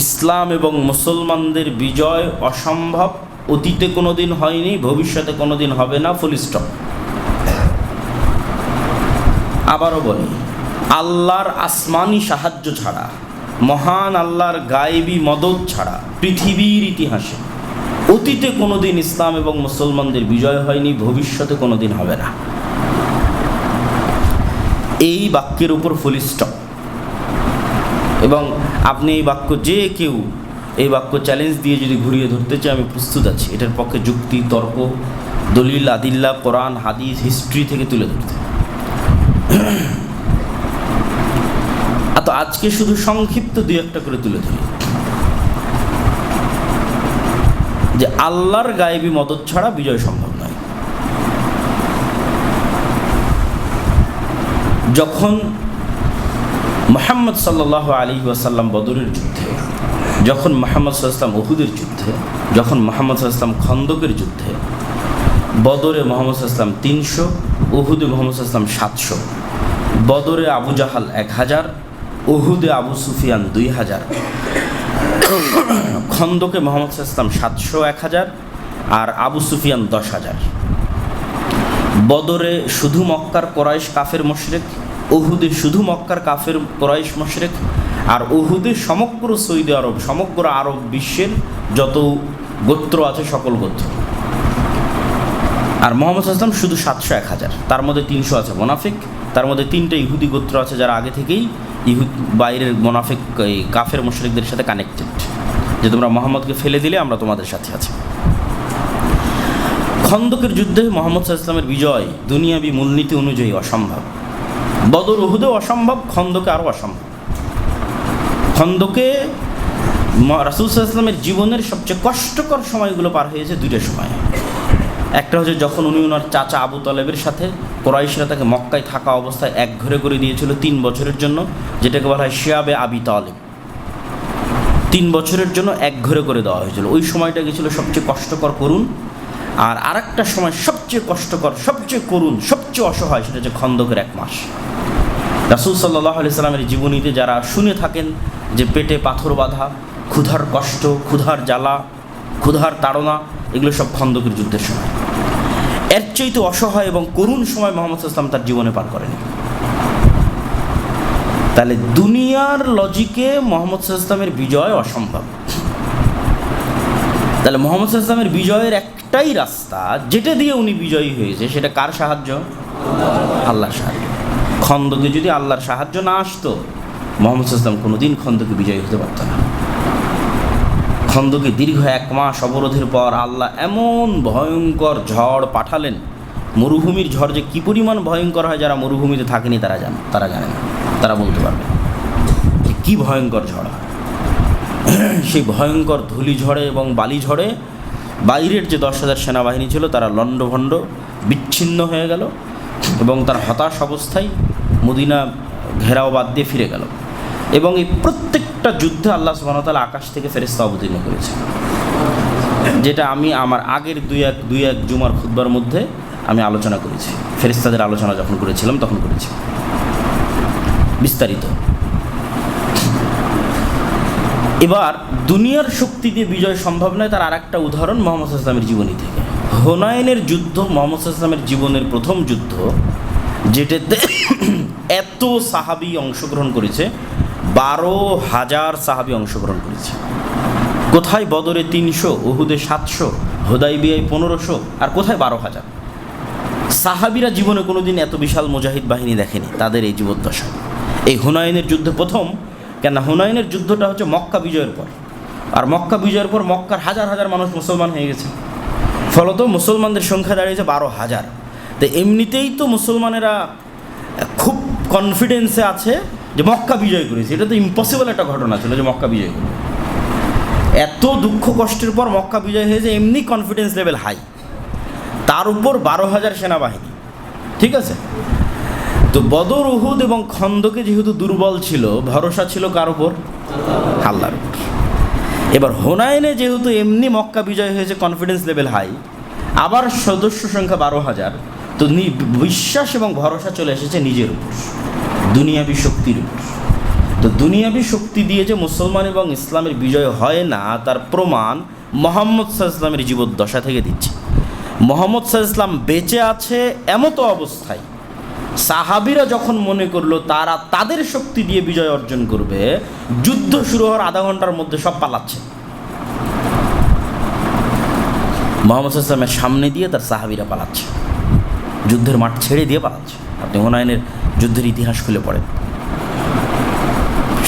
ইসলাম এবং মুসলমানদের বিজয় অসম্ভব। অতীতে কোনোদিন হয়নি, ভবিষ্যতে কোনোদিন হবে না ফুল স্টপ আবারও বলি, আল্লাহর আসমানি সাহায্য ছাড়া, মহান আল্লাহর গায়েবী মদত ছাড়া পৃথিবীর ইতিহাসে অতীতে কোনোদিন ইসলাম এবং মুসলমানদের বিজয় হয়নি, ভবিষ্যতে কোনোদিন হবে না। এই বাক্যের উপর ফুল স্টপ এবং আপনি এই বাক্য যে কেউ এই বাক্য চ্যালেঞ্জ দিয়ে যদি ঘুরিয়ে ধরতে চাই আমি প্রস্তুত আছি। এটার পক্ষে যুক্তি, তর্ক, দলিল, আদিল্লা, কোরআন, হাদিস হিস্ট্রি থেকে তুলে ধরতে। তো আজকে শুধু সংক্ষিপ্ত দুই একটা করে তুলে ধরি। যে আল্লাহর গায়েবী মদত ছাড়া বিজয় সম্ভব নয়। যখন মোহাম্মদ সাল্লাহ আলী ওয়াসাল্লাম বদরের যুদ্ধে, যখন মোহাম্মদ সাল্লাম ওহুদের যুদ্ধে, যখন মোহাম্মদ সাল্লাম খন্দকের যুদ্ধে, বদরে মোহাম্মদ সাল্লাম তিনশো ওহুদে মোহাম্মদ সাল্লাম সাতশো, বদরে আবু জাহাল এক হাজার ওহুদে আবু সুফিয়ান দুই হাজার, খন্দকে মোহাম্মদ সাল্লাম সাতশো এক হাজার আর আবু সুফিয়ান দশ হাজার। বদরে শুধু মক্কার কোরাইশ কাফের মশরেক ওহুদে শুধু মক্কার কাফের, কোরাইশ মশরেক আর ওহুদে সমগ্র সৌদি আরব, সমগ্র আরব বিশ্বের যত গোত্র আছে সকল গোত্র। আর মোহাম্মদ আসলাম শুধু সাতশো এক হাজার। তার মধ্যে তিনশো আছে মোনাফিক, তার মধ্যে তিনটে ইহুদি গোত্র আছে যারা আগে থেকেই ইহুদ বাইরের মোনাফিক, এই কাফের মুশরিকদের সাথে কানেক্টেড যে তোমরা মোহাম্মদকে ফেলে দিলে, আমরা তোমাদের সাথে আছি। খন্দকের যুদ্ধে মোহাম্মদ ইসলামের বিজয় দুনিয়াবি মূলনীতি অনুযায়ী অসম্ভব। বদর উহুদেও অসম্ভব, খন্দকে আরও অসম্ভব। খন্দকে রাসুল ইসলামের জীবনের সবচেয়ে কষ্টকর সময়গুলো পার হয়েছে দুইটা সময়। একটা হচ্ছে যখন উনি ওনার চাচা আবু তালেবের সাথে কোরাইশরা তাকে মক্কায় থাকা অবস্থায় এক ঘরে করে দিয়েছিল তিন বছরের জন্য, যেটাকে বলা হয় শিয়াবে আবি তালেব। তিন বছরের জন্য এক ঘরে করে দেওয়া হয়েছিল। ওই সময়টা গেছিল সবচেয়ে কষ্টকর করুন আর আরেকটা সময় সবচেয়ে কষ্টকর, সবচেয়ে করুণ, সবচেয়ে অসহায়, সেটা হচ্ছে খন্দকের এক মাস। রাসুল সাল্লাহ আলি সাল্লামের জীবনীতে যারা শুনে থাকেন যে পেটে পাথর বাঁধা, ক্ষুধার কষ্ট, ক্ষুধার জ্বালা, ক্ষুধার তাড়না, এগুলো সব খন্দকের যুদ্ধের সময়। এর চাইতে অসহায় এবং করুণ সময় মোহাম্মদ ইসলাম তার জীবনে পার করেন। তাহলে দুনিয়ার লজিকে মোহাম্মদ ইসলামের বিজয় অসম্ভব। তাহলে মোহাম্মদ ইসলামের বিজয়ের একটাই রাস্তা, যেটা দিয়ে উনি বিজয়ী হয়েছে, সেটা কার সাহায্য? আল্লাহর সাহায্য। খন্দকে যদি আল্লাহর সাহায্য না আসতো, মোহাম্মদ ইসলাম কোনোদিন খন্দকে বিজয়ী হতে পারত না। খন্দকে দীর্ঘ এক মাস অবরোধের পর আল্লাহ এমন ভয়ঙ্কর ঝড় পাঠালেন, মরুভূমির ঝড় যে কী পরিমাণ ভয়ঙ্কর হয় যারা মরুভূমিতে থাকেনি তারা জান, তারা জানে না, তারা বলতে পারবে যে কী ভয়ঙ্কর ঝড় হয়। সেই ভয়ঙ্কর ধুলি ঝড়ে এবং বালি ঝড়ে বাইরের যে দশ হাজার সেনাবাহিনী ছিল তারা লণ্ডভণ্ড, বিচ্ছিন্ন হয়ে গেল এবং তার হতাশ অবস্থায় মদিনা ঘেরাও বাদ দিয়ে ফিরে গেল। এবং এই প্রত্যেকটা যুদ্ধে আল্লাহ সুবাহতাল আকাশ থেকে ফেরেস্তা অবতীর্ণ করেছে। যেটা আমি আমার আগের দুই এক দুই এক জুমার খুদ্বার মধ্যে আমি আলোচনা করেছি। ফেরিস্তাদের আলোচনা যখন করেছিলাম, তখন করেছি। বিস্তারিত। এবার দুনিয়ার শক্তি দিয়ে বিজয় সম্ভব নয়, তার আর একটা উদাহরণ মোহাম্মদ ইসলামের জীবনী থেকে। হোনায়নের যুদ্ধ মোহাম্মদ ইসলামের জীবনের প্রথম যুদ্ধ যেটাতে এত সাহাবি অংশগ্রহণ করেছে, বারো হাজার সাহাবি অংশগ্রহণ করেছে। কোথায় বদরে তিনশো ওহুদে সাতশো হোদাই বিআই পনেরোশো, আর কোথায় বারো হাজার? সাহাবিরা জীবনে কোনোদিন এত বিশাল মুজাহিদ বাহিনী দেখেনি, তাদের এই জীবদ্দশায় এই হুনায়নের যুদ্ধে প্রথম কেন হুনায়নের যুদ্ধটা হচ্ছে মক্কা বিজয়ের পর। আর মক্কা বিজয়ের পর মক্কার হাজার হাজার মানুষ মুসলমান হয়ে গেছে। ফলত মুসলমানদের সংখ্যা দাঁড়িয়েছে বারো হাজার। তো এমনিতেই তো মুসলমানেরা খুব কনফিডেন্সে আছে যে মক্কা বিজয় করেছে। এটা তো ইম্পসিবল একটা ঘটনা ছিল যে মক্কা বিজয় করবে এত দুঃখ কষ্টের পর মক্কা বিজয় হয়েছে, এমনি কনফিডেন্স লেভেল হাই তার উপর বারো হাজার সেনাবাহিনী। ঠিক আছে? তো বদর, উহুদ এবং খন্দকে যেহেতু দুর্বল ছিল, ভরসা ছিল কার উপর? আল্লাহর উপর। এবার হোনায়নে যেহেতু এমনি মক্কা বিজয় হয়েছে কনফিডেন্স লেভেল হাই আবার সদস্য সংখ্যা বারো হাজার। তো বিশ্বাস এবং ভরসা চলে এসেছে নিজের উপর। দুনিয়াবি শক্তির উপর। তো দুনিয়াবি শক্তি দিয়ে যে মুসলমান এবং ইসলামের বিজয় হয় না, তার প্রমাণ মোহাম্মদ সাল্লামের জীবদ্দশা থেকে দিচ্ছে। মোহাম্মদ ইসলাম বেঁচে আছে এমতো অবস্থায়। সাহাবিরা যখন মনে করল তারা তাদের শক্তি দিয়ে বিজয় অর্জন করবে, যুদ্ধ শুরু হওয়ার আধা ঘণ্টার মধ্যে সব পালাচ্ছে। মোহাম্মদ সাল্লামের সামনে দিয়ে তার সাহাবিরা পালাচ্ছে। যুদ্ধের মাঠ ছেড়ে দিয়ে পালাচ্ছে। আপনি হুনায়নের যুদ্ধের ইতিহাস খুলে পড়েন।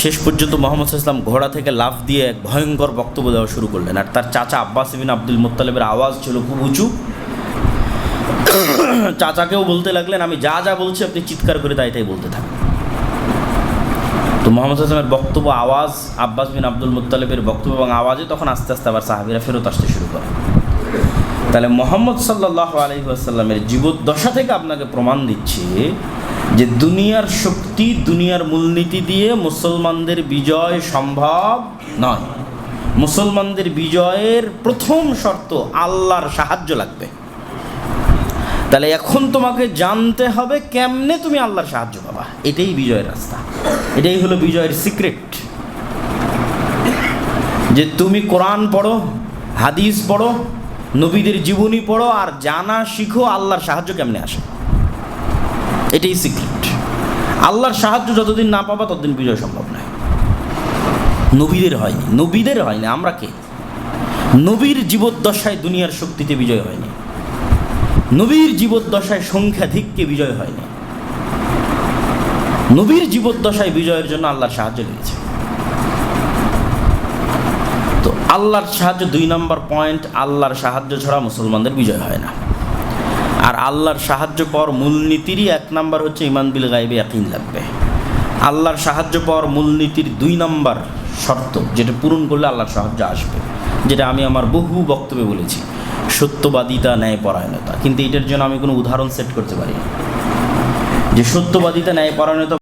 শেষ পর্যন্ত মোহাম্মদ ইসলাম ঘোড়া থেকে লাফ দিয়ে এক ভয়ঙ্কর বক্তব্য দেওয়া শুরু করলেন। আর তার চাচা আব্বাস বিন আব্দুল মোত্তালেবের আওয়াজ ছিল খুব উঁচু। চাচাকেও বলতে লাগলেন, আমি যা যা বলছি, আপনি চিৎকার করে তাই তাই বলতে থাকুন। তো মোহাম্মদ আসলামের বক্তব্য, আওয়াজ, আব্বাস বিন আব্দুল মুত্তালেবের বক্তব্য এবং আওয়াজে তখন আস্তে আস্তে আবার সাহাবিরা ফেরত আসতে শুরু করে। তাহলে মোহাম্মদ সাল্লাহ আলহিহাসাল্লামের জীবদ্দশা থেকে আপনাকে প্রমাণ দিচ্ছে যে দুনিয়ার শক্তি, দুনিয়ার মূলনীতি দিয়ে মুসলমানদের বিজয় সম্ভব নয়। মুসলমানদের বিজয়ের প্রথম শর্ত আল্লাহর সাহায্য লাগবে। তাহলে এখন তোমাকে জানতে হবে কেমনে তুমি আল্লাহর সাহায্য পাবা। এটাই বিজয়ের রাস্তা। এটাই হলো বিজয়ের সিক্রেট। যে তুমি কোরআন পড়ো, হাদিস পড়ো নবীদের জীবনী পড়ো আর জানা শিখো আল্লাহর সাহায্য কেমনে আসে। এটাই সিক্রেট আল্লাহর সাহায্য যতদিন না পাবা, ততদিন বিজয় সম্ভব নয়। নবীদের হয়নি। নবীদের হয়নি, আমরা কে? নবীর জীবদ্দশায় দুনিয়ার শক্তিতে বিজয় হয়নি। নবীর জীবদ্দশায় সংখ্যাধিককে বিজয় হয়নি। নবীর জীবদ্দশায় বিজয়ের জন্য আল্লাহর সাহায্য লেগেছে। আল্লাহর সাহায্য দুই নম্বর পয়েন্ট আল্লাহর সাহায্য ছাড়া মুসলমানদের বিজয় হয় না। আর আল্লাহর সাহায্য পাওয়ার মূলনীতিরই এক নাম্বার হচ্ছে ইমান বিল গাইবে ইয়াকিন লাগবে। আল্লাহর সাহায্য পাওয়ার মূলনীতির দুই নম্বর শর্ত, যেটা পূরণ করলে আল্লাহর সাহায্য আসবে, যেটা আমি আমার বহু বক্তব্যে বলেছি। সত্যবাদিতা, ন্যায়পরায়ণতা। কিন্তু এটার জন্য আমি কোনো উদাহরণ সেট করতে পারি যে সত্যবাদিতা, ন্যায়পরায়ণতা